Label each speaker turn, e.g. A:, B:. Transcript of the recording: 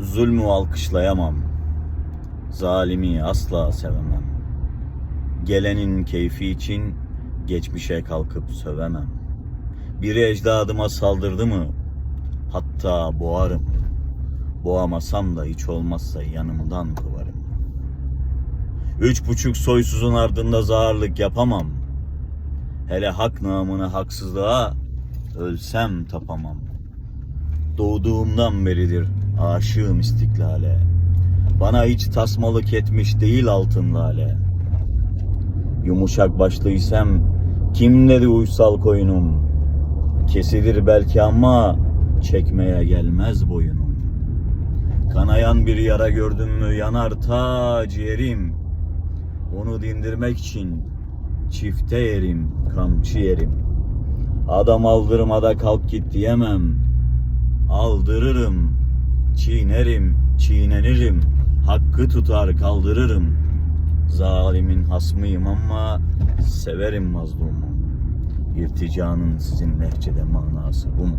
A: Zulmü alkışlayamam. Zalimi asla sevemem. Gelenin keyfi için geçmişe kalkıp sövemem. Biri ecdadıma saldırdı mı hatta boğarım. Boğamasam da hiç olmazsa yanımdan kovarım. Üç buçuk soysuzun ardında zağırlık yapamam. Hele hak namına haksızlığa ölsem tapamam. Doğduğumdan beridir aşığım istiklale. Bana hiç tasmalık etmiş değil altın lale. Yumuşak başlıysam kim dedi uysal koyunum? Kesilir belki ama çekmeye gelmez boyunum. Kanayan bir yara gördüm mü yanar ta ciğerim. Onu dindirmek için çifte yerim, kamçı yerim. Adam aldırmada kalk git diyemem. Aldırırım, çiğnerim, çiğnenirim. Hakkı tutar kaldırırım. Zalimin hasmıyım ama severim mazlumu. İrticanın sizin lehçede manası bu mu?